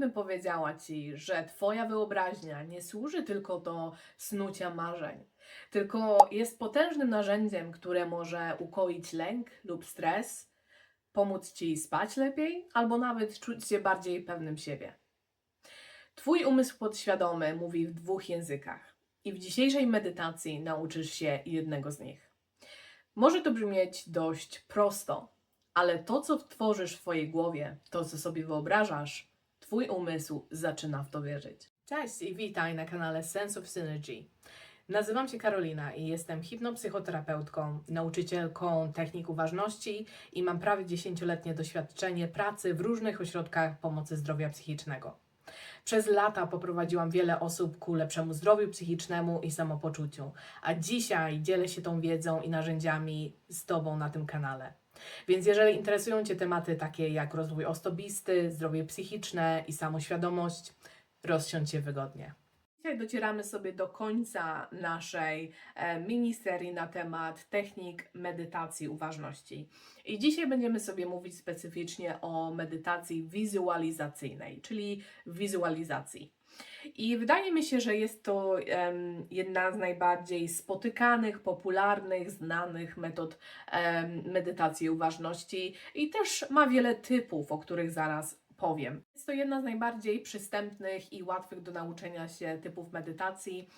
gdybym powiedziała ci, że twoja wyobraźnia nie służy tylko do snucia marzeń, tylko jest potężnym narzędziem, które może ukoić lęk lub stres, pomóc ci spać lepiej, albo nawet czuć się bardziej pewnym siebie. Twój umysł podświadomy mówi w dwóch językach i w dzisiejszej medytacji nauczysz się jednego z nich. Może to brzmieć dość prosto, ale to, co tworzysz w Twojej głowie, to, co sobie wyobrażasz, Twój umysł zaczyna w to wierzyć. Cześć i witaj na kanale Sense of Synergy. Nazywam się Karolina i jestem hipnopsychoterapeutką, nauczycielką technik uważności i mam prawie 10-letnie doświadczenie pracy w różnych ośrodkach pomocy zdrowia psychicznego. Przez lata poprowadziłam wiele osób ku lepszemu zdrowiu psychicznemu i samopoczuciu, a dzisiaj dzielę się tą wiedzą i narzędziami z Tobą na tym kanale. Więc jeżeli interesują Cię tematy takie jak rozwój osobisty, zdrowie psychiczne i samoświadomość, rozsiądź się wygodnie. Dzisiaj docieramy sobie do końca naszej e, miniserii na temat technik medytacji uważności. I dzisiaj będziemy sobie mówić specyficznie o medytacji wizualizacyjnej, czyli wizualizacji. I wydaje mi się, że jest to em, jedna z najbardziej spotykanych, popularnych, znanych metod em, medytacji uważności i też ma wiele typów, o których zaraz powiem. Jest to jedna z najbardziej przystępnych i łatwych do nauczenia się typów medytacji.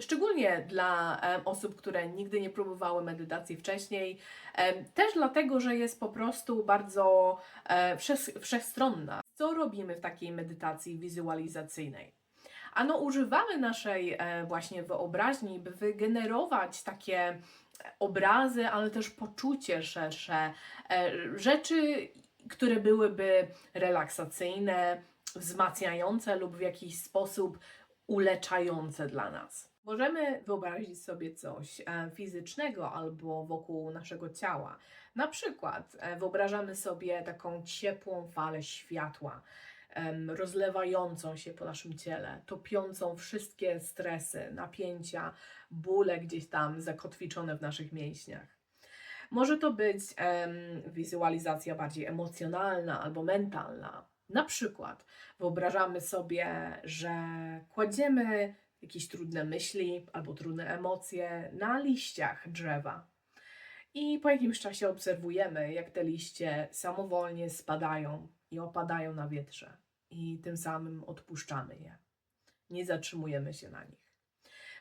Szczególnie dla osób, które nigdy nie próbowały medytacji wcześniej, też dlatego, że jest po prostu bardzo e, wszech, wszechstronna. Co robimy w takiej medytacji wizualizacyjnej? Ano, używamy naszej e, właśnie wyobraźni, by wygenerować takie obrazy, ale też poczucie szersze, e, rzeczy, które byłyby relaksacyjne, wzmacniające lub w jakiś sposób uleczające dla nas. Możemy wyobrazić sobie coś e, fizycznego albo wokół naszego ciała. Na przykład e, wyobrażamy sobie taką ciepłą falę światła, rozlewającą się po naszym ciele, topiącą wszystkie stresy, napięcia, bóle gdzieś tam zakotwiczone w naszych mięśniach. Może to być wizualizacja bardziej emocjonalna albo mentalna. Na przykład wyobrażamy sobie, że kładziemy jakieś trudne myśli albo trudne emocje na liściach drzewa. I po jakimś czasie obserwujemy, jak te liście samowolnie spadają i opadają na wietrze, i tym samym odpuszczamy je. Nie zatrzymujemy się na nich.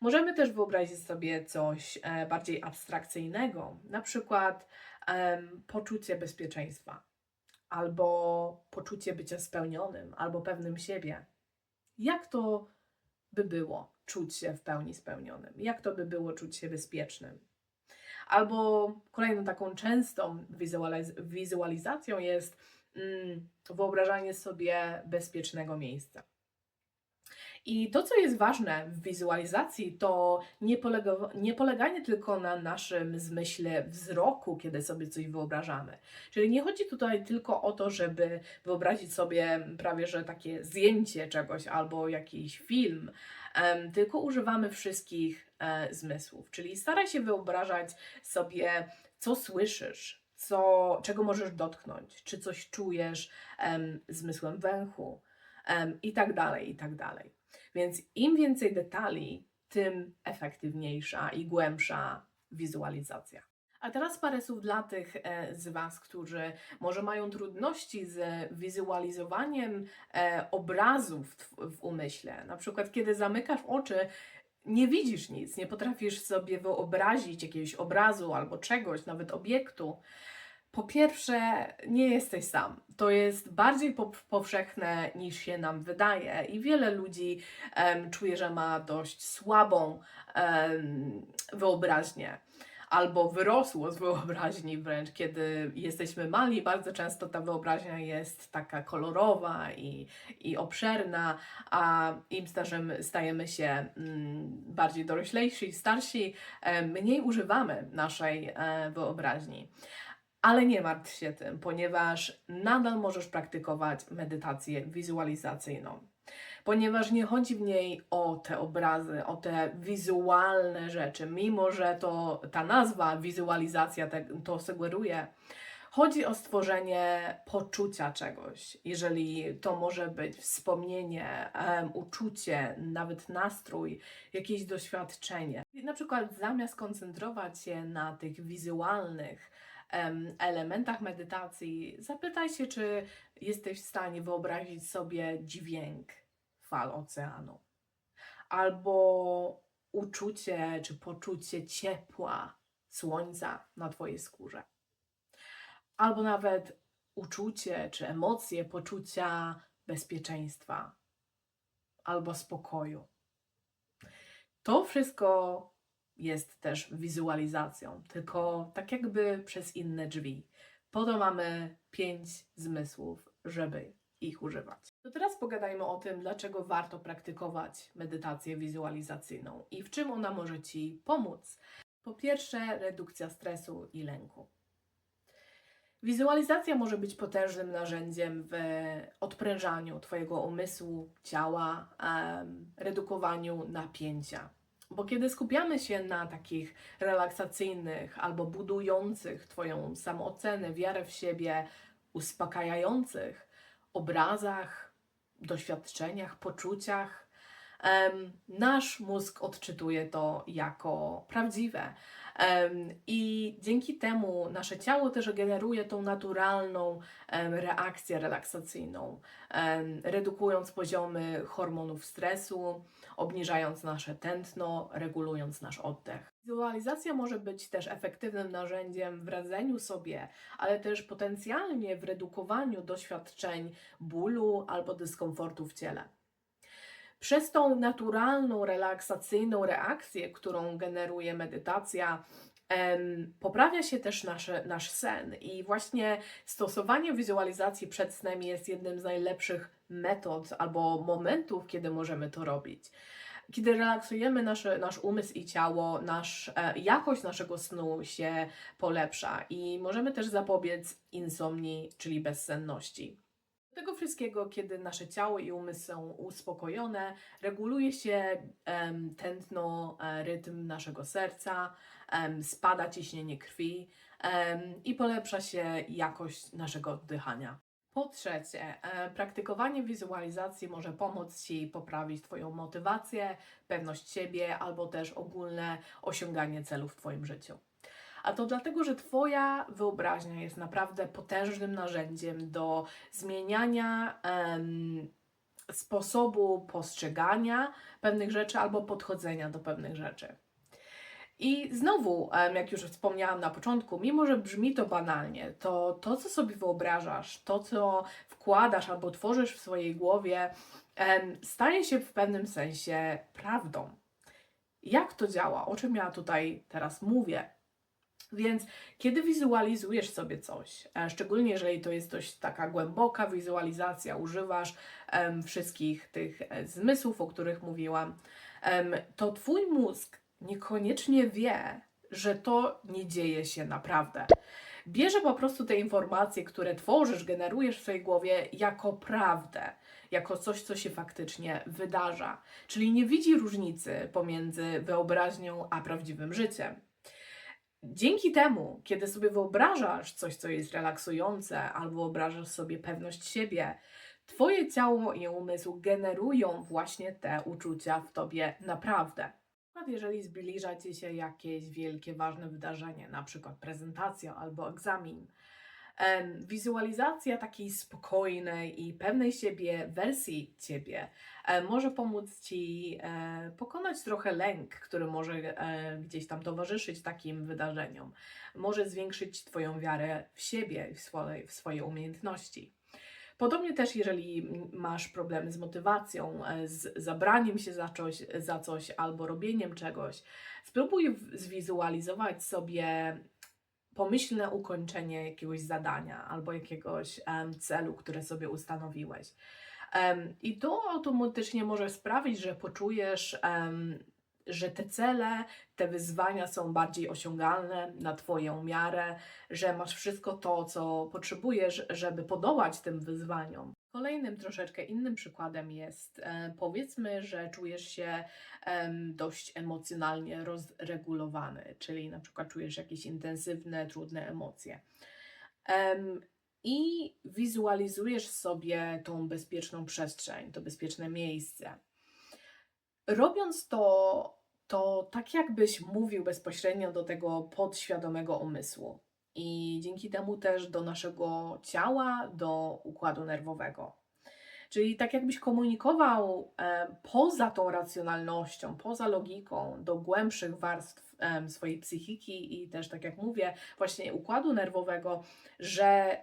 Możemy też wyobrazić sobie coś e, bardziej abstrakcyjnego, na przykład poczucie bezpieczeństwa, albo poczucie bycia spełnionym, albo pewnym siebie. Jak to by było czuć się w pełni spełnionym? Jak to by było czuć się bezpiecznym? Albo kolejną taką częstą wizualiz- wizualizacją jest mm, wyobrażanie sobie bezpiecznego miejsca. I to, co jest ważne w wizualizacji, to nie, polega, nie poleganie tylko na naszym zmyśle wzroku, kiedy sobie coś wyobrażamy. Czyli nie chodzi tutaj tylko o to, żeby wyobrazić sobie prawie że takie zdjęcie czegoś albo jakiś film, em, tylko używamy wszystkich e, zmysłów. Czyli staraj się wyobrażać sobie, co słyszysz, co, czego możesz dotknąć, czy coś czujesz em, zmysłem węchu em, i tak dalej, i tak dalej. Więc im więcej detali, tym efektywniejsza i głębsza wizualizacja. A teraz parę słów dla tych e, z Was, którzy może mają trudności z wizualizowaniem e, obrazów w umyśle. Na przykład, kiedy zamykasz oczy, nie widzisz nic, nie potrafisz sobie wyobrazić jakiegoś obrazu albo czegoś, nawet obiektu. Po pierwsze, nie jesteś sam. To jest bardziej po- powszechne niż się nam wydaje, i wiele ludzi em, czuje, że ma dość słabą em, wyobraźnię. Albo wyrosło z wyobraźni wręcz, kiedy jesteśmy mali, bardzo często ta wyobraźnia jest taka kolorowa i, i obszerna, a im starzem, stajemy się mm, bardziej doroślejsi, starsi, e, mniej używamy naszej e, wyobraźni. Ale nie martw się tym, ponieważ nadal możesz praktykować medytację wizualizacyjną. Ponieważ nie chodzi w niej o te obrazy, o te wizualne rzeczy, mimo że to ta nazwa wizualizacja te, to sugeruje. Chodzi o stworzenie poczucia czegoś, jeżeli to może być wspomnienie, em, uczucie, nawet nastrój, jakieś doświadczenie. Na przykład zamiast koncentrować się na tych wizualnych em, elementach medytacji, zapytaj się, czy jesteś w stanie wyobrazić sobie dźwięk fal oceanu, albo uczucie czy poczucie ciepła słońca na Twojej skórze albo nawet uczucie czy emocje, poczucia bezpieczeństwa albo spokoju. To wszystko jest też wizualizacją, tylko tak jakby przez inne drzwi. Po to mamy pięć zmysłów, żeby ich używać. To teraz pogadajmy o tym, dlaczego warto praktykować medytację wizualizacyjną i w czym ona może Ci pomóc. Po pierwsze, redukcja stresu i lęku. Wizualizacja może być potężnym narzędziem w odprężaniu Twojego umysłu, ciała, redukowaniu napięcia. Bo kiedy skupiamy się na takich relaksacyjnych albo budujących Twoją samoocenę, wiarę w siebie, uspokajających obrazach, doświadczeniach, poczuciach, nasz mózg odczytuje to jako prawdziwe. I dzięki temu nasze ciało też generuje tą naturalną reakcję relaksacyjną, redukując poziomy hormonów stresu, obniżając nasze tętno, regulując nasz oddech. Wizualizacja może być też efektywnym narzędziem w radzeniu sobie, ale też potencjalnie w redukowaniu doświadczeń bólu albo dyskomfortu w ciele. Przez tą naturalną, relaksacyjną reakcję, którą generuje medytacja, poprawia się też nasze, nasz sen. I właśnie stosowanie wizualizacji przed snem jest jednym z najlepszych metod albo momentów, kiedy możemy to robić. Kiedy relaksujemy nasze, nasz umysł i ciało, nasz, e, jakość naszego snu się polepsza i możemy też zapobiec insomnii, czyli bezsenności. Tego wszystkiego, kiedy nasze ciało i umysł są uspokojone, reguluje się em, tętno, e, rytm naszego serca, em, spada ciśnienie krwi em, i polepsza się jakość naszego oddychania. Po trzecie, e, praktykowanie wizualizacji może pomóc Ci poprawić Twoją motywację, pewność siebie albo też ogólne osiąganie celów w Twoim życiu. A to dlatego, że Twoja wyobraźnia jest naprawdę potężnym narzędziem do zmieniania em, sposobu postrzegania pewnych rzeczy albo podchodzenia do pewnych rzeczy. I znowu, jak już wspomniałam na początku, mimo że brzmi to banalnie, to to, co sobie wyobrażasz, to, co wkładasz albo tworzysz w swojej głowie, staje się w pewnym sensie prawdą. Jak to działa? O czym ja tutaj teraz mówię? Więc kiedy wizualizujesz sobie coś, e, szczególnie jeżeli to jest dość taka głęboka wizualizacja, używasz em, wszystkich tych e, zmysłów, o których mówiłam, em, to Twój mózg niekoniecznie wie, że to nie dzieje się naprawdę. Bierze po prostu te informacje, które tworzysz, generujesz w swojej głowie jako prawdę, jako coś, co się faktycznie wydarza. Czyli nie widzi różnicy pomiędzy wyobraźnią a prawdziwym życiem. Dzięki temu, kiedy sobie wyobrażasz coś, co jest relaksujące, albo wyobrażasz sobie pewność siebie, Twoje ciało i umysł generują właśnie te uczucia w tobie naprawdę. Na przykład, jeżeli zbliża ci się jakieś wielkie, ważne wydarzenie, na przykład prezentacja albo egzamin, wizualizacja takiej spokojnej i pewnej siebie wersji ciebie może pomóc ci pokonać trochę lęk, który może gdzieś tam towarzyszyć takim wydarzeniom. Może zwiększyć Twoją wiarę w siebie i w swoje, w swoje umiejętności. Podobnie też, jeżeli masz problemy z motywacją, e, z zabraniem się za coś, za coś albo robieniem czegoś, spróbuj zwizualizować sobie pomyślne ukończenie jakiegoś zadania albo jakiegoś celu, które sobie ustanowiłeś. I to automatycznie może sprawić, że poczujesz, że te cele, te wyzwania są bardziej osiągalne na Twoją miarę, że masz wszystko to, co potrzebujesz, żeby podołać tym wyzwaniom. Kolejnym troszeczkę innym przykładem jest, e, powiedzmy, że czujesz się dość emocjonalnie rozregulowany, czyli na przykład czujesz jakieś intensywne, trudne emocje. Em, I wizualizujesz sobie tą bezpieczną przestrzeń, to bezpieczne miejsce. Robiąc to, to tak jakbyś mówił bezpośrednio do tego podświadomego umysłu i dzięki temu też do naszego ciała, do układu nerwowego. Czyli tak jakbyś komunikował e, poza tą racjonalnością, poza logiką, do głębszych warstw em, swojej psychiki i też, tak jak mówię, właśnie układu nerwowego, że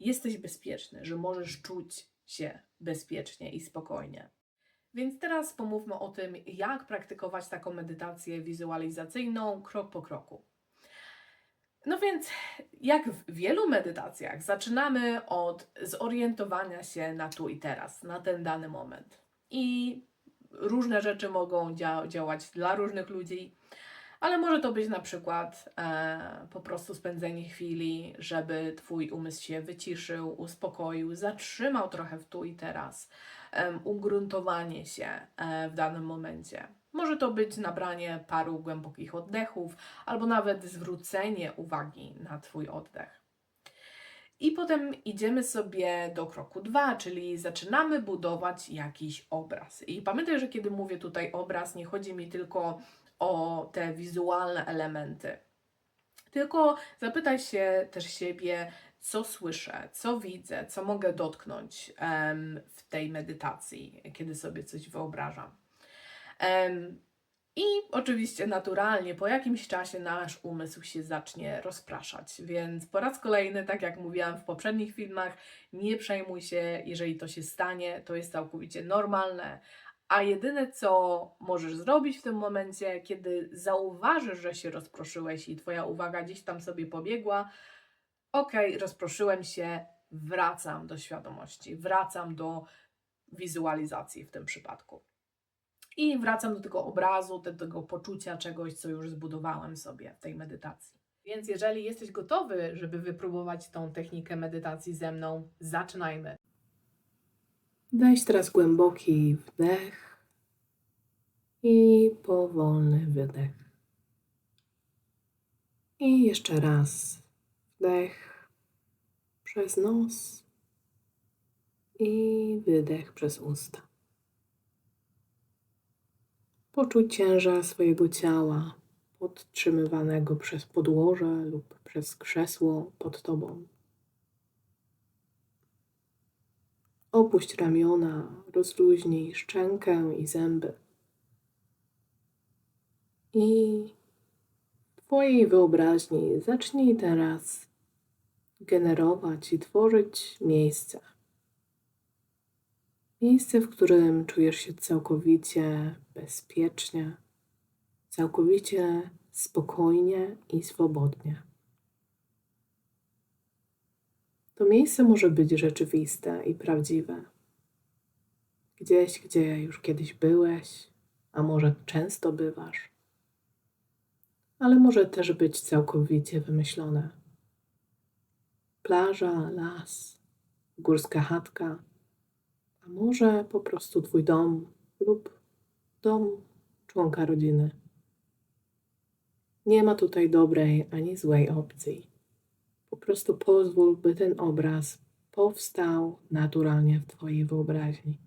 jesteś bezpieczny, że możesz czuć się bezpiecznie i spokojnie. Więc teraz pomówmy o tym, jak praktykować taką medytację wizualizacyjną krok po kroku. No więc, jak w wielu medytacjach, zaczynamy od zorientowania się na tu i teraz, na ten dany moment. I różne rzeczy mogą dzia- działać dla różnych ludzi, ale może to być na przykład e, po prostu spędzenie chwili, żeby Twój umysł się wyciszył, uspokoił, zatrzymał trochę w tu i teraz, em, ugruntowanie się e, w danym momencie. Może to być nabranie paru głębokich oddechów, albo nawet zwrócenie uwagi na Twój oddech. I potem idziemy sobie do kroku dwa, czyli zaczynamy budować jakiś obraz. I pamiętaj, że kiedy mówię tutaj obraz, nie chodzi mi tylko o te wizualne elementy. Tylko zapytaj się też siebie, co słyszę, co widzę, co mogę dotknąć w tej medytacji, kiedy sobie coś wyobrażam. I oczywiście naturalnie po jakimś czasie nasz umysł się zacznie rozpraszać, więc po raz kolejny, tak jak mówiłam w poprzednich filmach, nie przejmuj się, jeżeli to się stanie, to jest całkowicie normalne. A jedyne, co możesz zrobić w tym momencie, kiedy zauważysz, że się rozproszyłeś i Twoja uwaga gdzieś tam sobie pobiegła, ok, rozproszyłem się, wracam do świadomości, wracam do wizualizacji w tym przypadku. I wracam do tego obrazu, do tego poczucia czegoś, co już zbudowałem sobie w tej medytacji. Więc jeżeli jesteś gotowy, żeby wypróbować tą technikę medytacji ze mną, zaczynajmy. Weź teraz głęboki wdech i powolny wydech. I jeszcze raz wdech przez nos i wydech przez usta. Poczuć ciężar swojego ciała podtrzymywanego przez podłoże lub przez krzesło pod tobą. Opuść ramiona, rozluźnij szczękę i zęby. I w Twojej wyobraźni zacznij teraz generować i tworzyć miejsce. Miejsce, w którym czujesz się całkowicie bezpiecznie, całkowicie spokojnie i swobodnie. To miejsce może być rzeczywiste i prawdziwe. Gdzieś, gdzie już kiedyś byłeś, a może często bywasz, ale może też być całkowicie wymyślone. Plaża, las, górska chatka, może po prostu Twój dom lub dom członka rodziny. Nie ma tutaj dobrej ani złej opcji. Po prostu pozwól, by ten obraz powstał naturalnie w Twojej wyobraźni.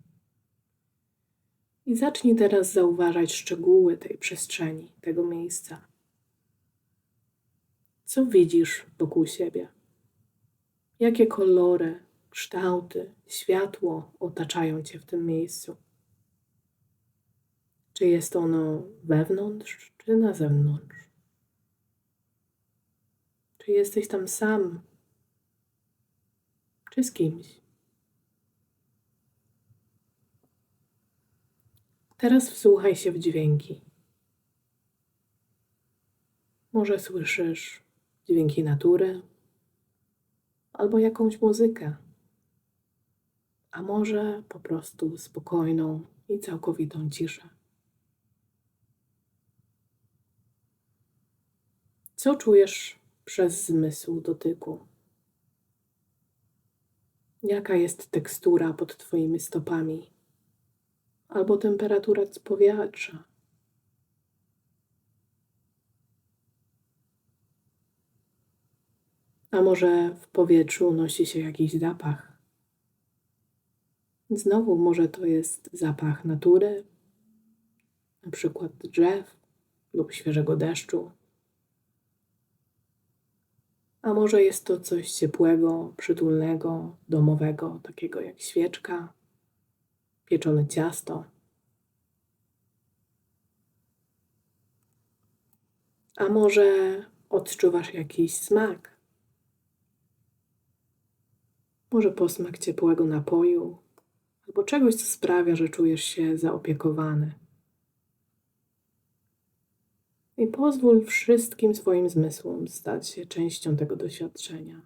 I zacznij teraz zauważać szczegóły tej przestrzeni, tego miejsca. Co widzisz wokół siebie? Jakie kolory, kształty, światło otaczają Cię w tym miejscu? Czy jest ono wewnątrz, czy na zewnątrz? Czy jesteś tam sam, czy z kimś? Teraz wsłuchaj się w dźwięki. Może słyszysz dźwięki natury albo jakąś muzykę, a może po prostu spokojną i całkowitą ciszę. Co czujesz przez zmysł dotyku? Jaka jest tekstura pod Twoimi stopami? Albo temperatura powietrza? A może w powietrzu unosi się jakiś zapach? Znowu może to jest zapach natury, na przykład drzew lub świeżego deszczu. A może jest to coś ciepłego, przytulnego, domowego, takiego jak świeczka, pieczone ciasto. A może odczuwasz jakiś smak? Może posmak ciepłego napoju, albo czegoś, co sprawia, że czujesz się zaopiekowany. I pozwól wszystkim swoim zmysłom stać się częścią tego doświadczenia.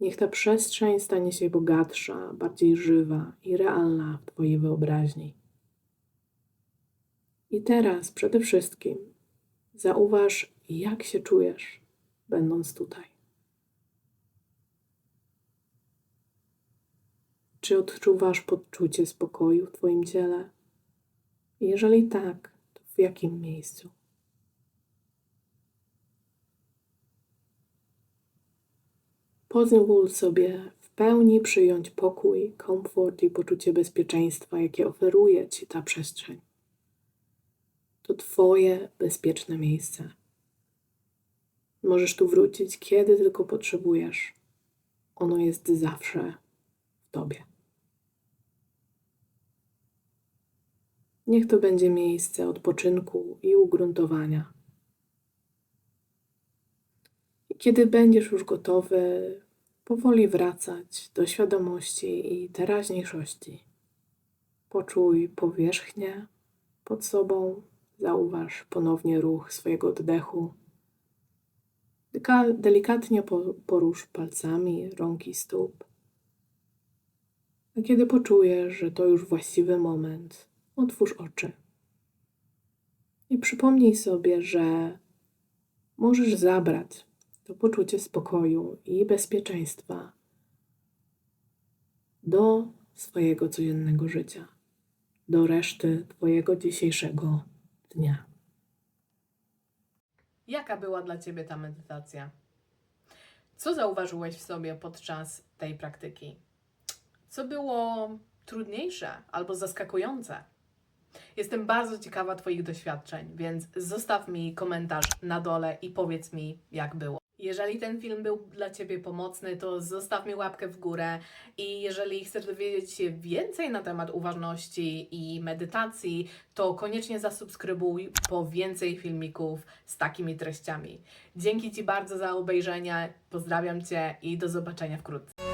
Niech ta przestrzeń stanie się bogatsza, bardziej żywa i realna w Twojej wyobraźni. I teraz przede wszystkim zauważ, jak się czujesz, będąc tutaj. Czy odczuwasz poczucie spokoju w Twoim ciele? Jeżeli tak, to w jakim miejscu? Pozwól sobie w pełni przyjąć pokój, komfort i poczucie bezpieczeństwa, jakie oferuje Ci ta przestrzeń. To Twoje bezpieczne miejsce. Możesz tu wrócić, kiedy tylko potrzebujesz. Ono jest zawsze w Tobie. Niech to będzie miejsce odpoczynku i ugruntowania. I kiedy będziesz już gotowy, powoli wracać do świadomości i teraźniejszości. Poczuj powierzchnię pod sobą, zauważ ponownie ruch swojego oddechu. Delikatnie po- porusz palcami rąk i stóp. A kiedy poczujesz, że to już właściwy moment, otwórz oczy. I przypomnij sobie, że możesz zabrać to poczucie spokoju i bezpieczeństwa do swojego codziennego życia, do reszty Twojego dzisiejszego dnia. Jaka była dla Ciebie ta medytacja? Co zauważyłeś w sobie podczas tej praktyki? Co było trudniejsze albo zaskakujące? Jestem bardzo ciekawa Twoich doświadczeń, więc zostaw mi komentarz na dole i powiedz mi, jak było. Jeżeli ten film był dla Ciebie pomocny, to zostaw mi łapkę w górę i jeżeli chcesz dowiedzieć się więcej na temat uważności i medytacji, to koniecznie zasubskrybuj po więcej filmików z takimi treściami. Dzięki Ci bardzo za obejrzenie, pozdrawiam Cię i do zobaczenia wkrótce.